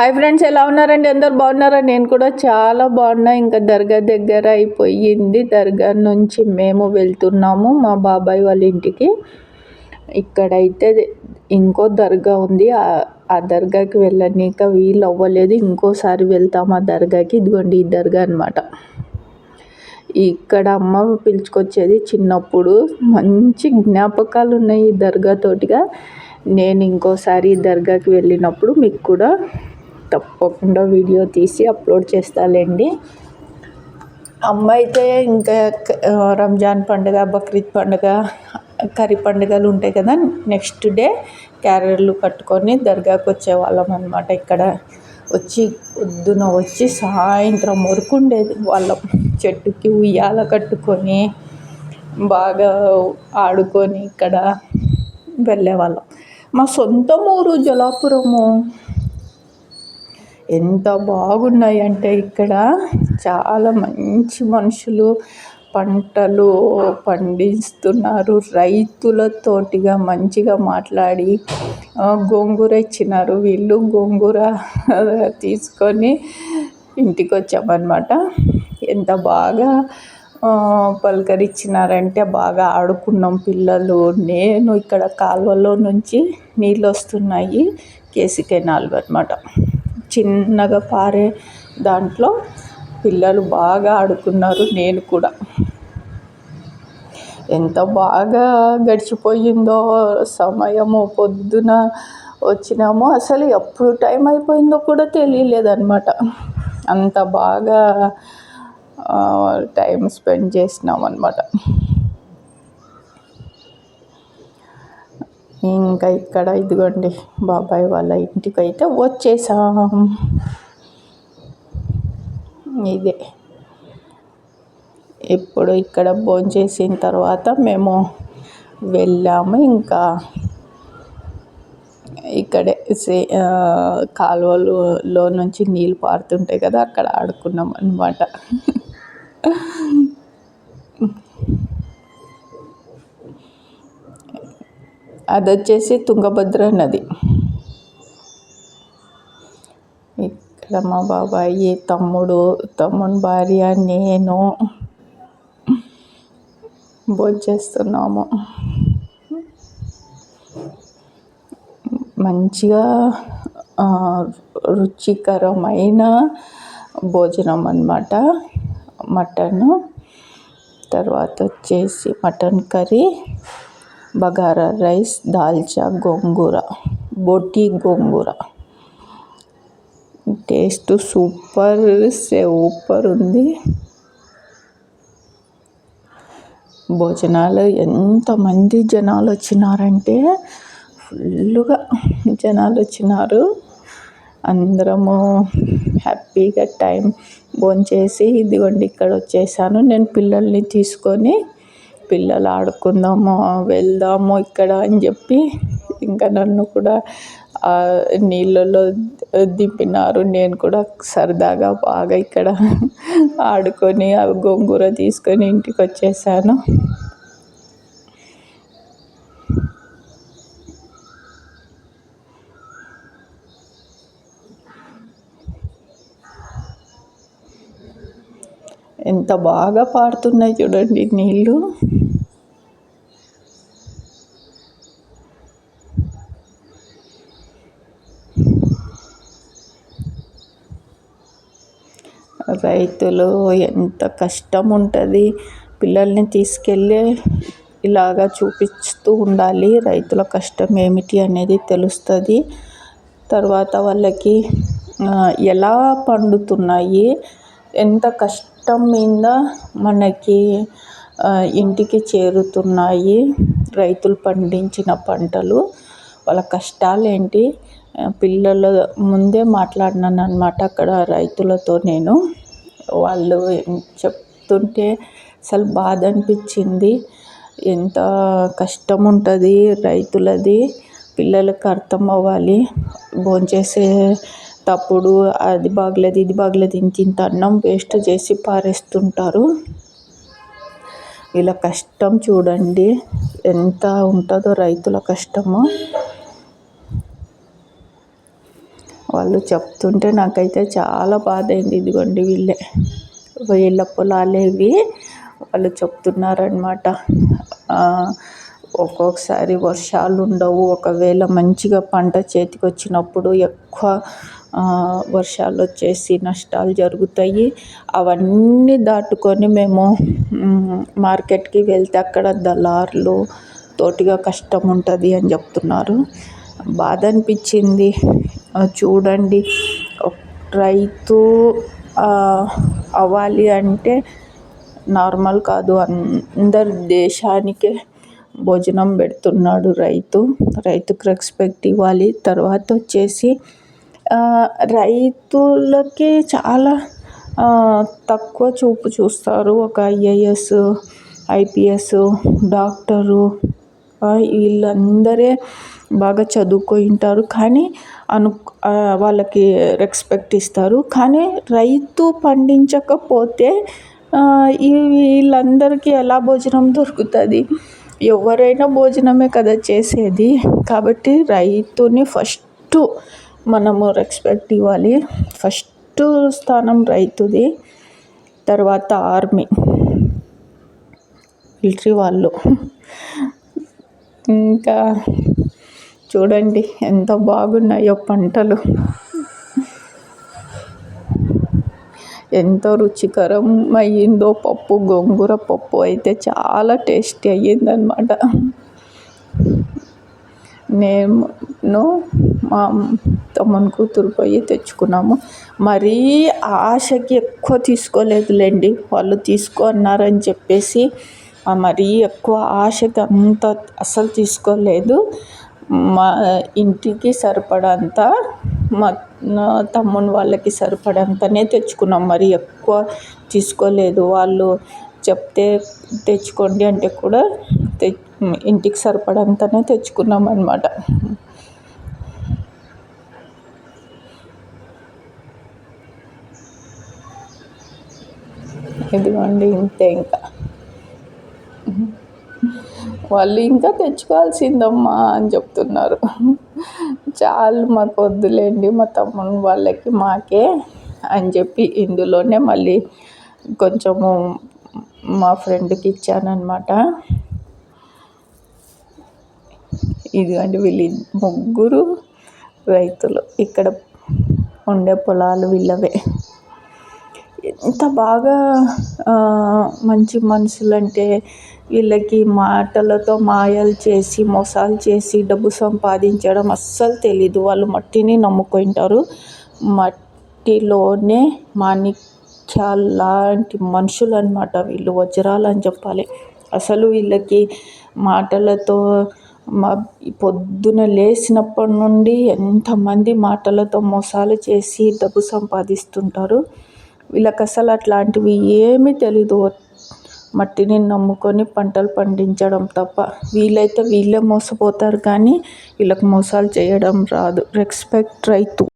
Hi friends ఎలా ఉన్నారండి? అందరు బాగున్నారా? నేను కూడా చాలా బాగున్నా. ఇంకా దర్గా దగ్గర అయిపోయింది. దర్గా నుంచి మేము వెళ్తున్నాము మా బాబాయ్ వాళ్ళ ఇంటికి. ఇక్కడైతే ఇంకో దర్గా ఉంది. ఆ దర్గాకి వెళ్ళనీక వీలు అవ్వలేదు. ఇంకోసారి వెళ్తాం ఆ దర్గాకి. ఇదిగోండి ఈ దర్గా అనమాట ఇక్కడ అమ్మ పిలుచుకొచ్చేది చిన్నప్పుడు. మంచి జ్ఞాపకాలు ఉన్నాయి ఈ దర్గా తోటిగా. నేను ఇంకోసారి దర్గాకి వెళ్ళినప్పుడు మీకు కూడా తప్పకుండా వీడియో తీసి అప్లోడ్ చేస్తాలేండి. అమ్మ అయితే ఇంకా రంజాన్ పండుగ బక్రీద్ పండుగ కర్రీ పండుగలు ఉంటాయి కదా నెక్స్ట్ డే క్యారెట్లు కట్టుకొని దర్గాకు వచ్చేవాళ్ళం అనమాట ఇక్కడ వచ్చి పొద్దున వచ్చి సాయంత్రం వరకు ఉండేది వాళ్ళం. చెట్టుకి ఉయ్యాల కట్టుకొని బాగా ఆడుకొని ఇక్కడ వెళ్ళేవాళ్ళం. మా సొంత ఊరు జలాపురము. ఎంత బాగున్నాయి అంటే ఇక్కడ చాలా మంచి మనుషులు పంటలు పండిస్తున్నారు. రైతులతోటిగా మంచిగా మాట్లాడి గోంగూర ఇచ్చినారు. వీళ్ళు గోంగూర తీసుకొని ఇంటికి వచ్చామన్నమాట ఎంత బాగా పలకరించినారంటే బాగా ఆడుకున్నాం పిల్లలు. నేను ఇక్కడ కాలువలో నుంచి నీళ్ళు వస్తున్నాయి కేసీ కెనాల్ అనమాట చిన్నగా పారే దాంట్లో పిల్లలు బాగా ఆడుకున్నారు నేను కూడా. ఎంత బాగా గడిచిపోయిందో సమయము పొద్దున వచ్చినామో అసలు ఎప్పుడు టైం అయిపోయిందో కూడా తెలియలేదన్నమాట. అంత బాగా టైం స్పెండ్ చేసినాం అనమాట ఇంకా ఇక్కడ ఇదిగోండి బాబాయ్ వాళ్ళ ఇంటికైతే వచ్చేసాం. ఇదే. ఇప్పుడు ఇక్కడ భోంచేసిన తర్వాత మేము వెళ్ళాము ఇంకా. ఇక్కడే సే కాలువలో నుంచి నీళ్ళు పారుతుంటాయి కదా అక్కడ ఆడుకున్నాం అనమాట అది వచ్చేసి తుంగభద్ర నది. ఇక్కడ మా బాబాయి తమ్ముడు తమ్ముని భార్య నేను భోజేస్తున్నాము మంచిగా రుచికరమైన భోజనం అన్నమాట. మటను తర్వాత వచ్చేసి mutton curry bagara rice dalcha gongura బోటి గోంగూర. టేస్ట్ సూపర్ సూపర్ ఉంది. భోజనాలు ఎంతమంది జనాలు వచ్చినారంటే ఫుల్లుగా జనాలు వచ్చినారు. అందరము హ్యాపీగా టైం భోంచేసి ఇదిగోండి ఇక్కడ వచ్చేసాను నేను పిల్లల్ని తీసుకొని పిల్లలు ఆడుకుందాము వెళ్దాము ఇక్కడ అని చెప్పి ఇంకా నన్ను కూడా నీళ్ళలో దింపినారు. నేను కూడా సరదాగా బాగా ఇక్కడ ఆడుకొని ఆ గోంగూర తీసుకొని ఇంటికి వచ్చేసాను. ఎంత బాగా పారుతున్నాయి చూడండి నీళ్ళు. రైతులు ఎంత కష్టం ఉంటుంది పిల్లల్ని తీసుకెళ్ళి ఇలాగా చూపిస్తూ ఉండాలి. రైతుల కష్టం ఏమిటి అనేది తెలుస్తుంది. తర్వాత వాళ్ళకి ఎలా పండుతున్నాయి? ఎంత కష్టం మీద మనకి ఇంటికి చేరుతున్నాయి రైతులు పండించిన పంటలు? వాళ్ళ కష్టాలు ఏంటి పిల్లల ముందే మాట్లాడినాను అనమాట అక్కడ రైతులతో నేను. వాళ్ళు చెప్తుంటే అసలు బాధ అనిపించింది. ఎంత కష్టం ఉంటుంది రైతులది పిల్లలకు అర్థం అవ్వాలి. భోంచేసేటప్పుడు అది బాగలేదు ఇది బాగలేదు ఇంత ఇంత అన్నం వేస్ట్ చేసి పారేస్తుంటారు. వీళ్ళ కష్టం చూడండి ఎంత ఉంటుందో రైతుల కష్టము. వాళ్ళు చెప్తుంటే నాకైతే చాలా బాధ అయింది ఇదిగోండి వీళ్ళే. వీళ్ళ పొలాలేవి వాళ్ళు చెప్తున్నారనమాట ఒక్కొక్కసారి వర్షాలు ఉండవు ఒకవేళ మంచిగా పంట చేతికి వచ్చినప్పుడు ఎక్కువ వర్షాలు వచ్చేసి నష్టాలు జరుగుతాయి. అవన్నీ దాటుకొని మేము మార్కెట్కి వెళ్తే అక్కడ దళారులు తోటిగా కష్టం ఉంటుంది అని చెప్తున్నారు. బాధ అనిపించింది చూడండి రైతు అవ్వాలి అంటే నార్మల్ కాదు. అందరి దేశానికే భోజనం పెడుతున్నాడు రైతు. రైతుకు రెస్పెక్ట్ ఇవ్వాలి. తర్వాత వచ్చేసి రైతులకి చాలా తక్కువ చూపు చూస్తారు. ఒక ఐఏఎస్ ఐపీఎస్ డాక్టరు వీళ్ళందరే బాగా చదువుకొని ఉంటారు కానీ అను వాళ్ళకి రెస్పెక్ట్ ఇస్తారు. కానీ రైతు పండించకపోతే ఈ వీళ్ళందరికీ ఎలా భోజనం దొరుకుతుంది? ఎవరైనా భోజనమే కదా చేసేది. కాబట్టి రైతుని ఫస్ట్ మనము రెస్పెక్ట్ ఇవ్వాలి. ఫస్ట్ స్థానం రైతుది తర్వాత ఆర్మీ. మిలిటరీ వాళ్ళు. ఇంకా చూడండి ఎంత బాగున్నాయో పంటలు. ఎంతో రుచికరం అయ్యిందో పప్పు గోంగూర పప్పు అయితే చాలా టేస్టీ అయ్యిందనమాట నేను మా తమ్ముని కూతురు పోయి తెచ్చుకున్నాము. మరీ ఆశకి ఎక్కువ తీసుకోలేదులేండి. వాళ్ళు తీసుకో అన్నారని చెప్పేసి మరీ ఎక్కువ ఆశగా అంత అస్సలు తీసుకోలేదు. మా ఇంటికి సరిపడంత మా తమ్ముని వాళ్ళకి సరిపడంతనే తెచ్చుకున్నాం. మరి ఎక్కువ తీసుకోలేదు. వాళ్ళు చెప్తే తెచ్చుకోండి అంటే కూడా తె ఇంటికి సరిపడంతనే తెచ్చుకున్నాం అనమాట ఇదిగోండి ఇంతే ఇంకా. వాళ్ళు ఇంకా తెచ్చుకోవాల్సిందమ్మా అని చెప్తున్నారు. చాలు మాకు వద్దులేండి మా తమ్ముని వాళ్ళకి మాకే అని చెప్పి ఇందులోనే మళ్ళీ కొంచెము మా ఫ్రెండ్కి ఇచ్చానమాట ఇదిగోండి వీళ్ళు ముగ్గురు రైతులు. ఇక్కడ ఉండే పొలాలు వీళ్ళవే. ఎంత బాగా మంచి మనుషులు అంటే వీళ్ళకి మాటలతో మాయలు చేసి మోసాలు చేసి డబ్బు సంపాదించడం అస్సలు తెలీదు. వాళ్ళు మట్టిని నమ్ముకుంటారు. మట్టిలోనే మాణిక్యాలు లాంటి మనుషులు అనమాట వీళ్ళు వజ్రాలు అని చెప్పాలి. అసలు వీళ్ళకి మాటలతో మా పొద్దున లేచినప్పటి నుండి ఎంతమంది మాటలతో మోసాలు చేసి డబ్బు సంపాదిస్తుంటారు? వీళ్ళకి అసలు అట్లాంటివి ఏమీ తెలీదు. మట్టిని నమ్ముకొని పంటలు పండించడం తప్ప వీళ్ళైతే వీళ్ళే మోసపోతారు కానీ వీళ్ళకి మోసాలు చేయడం రాదు. రెస్పెక్ట్ రైతు.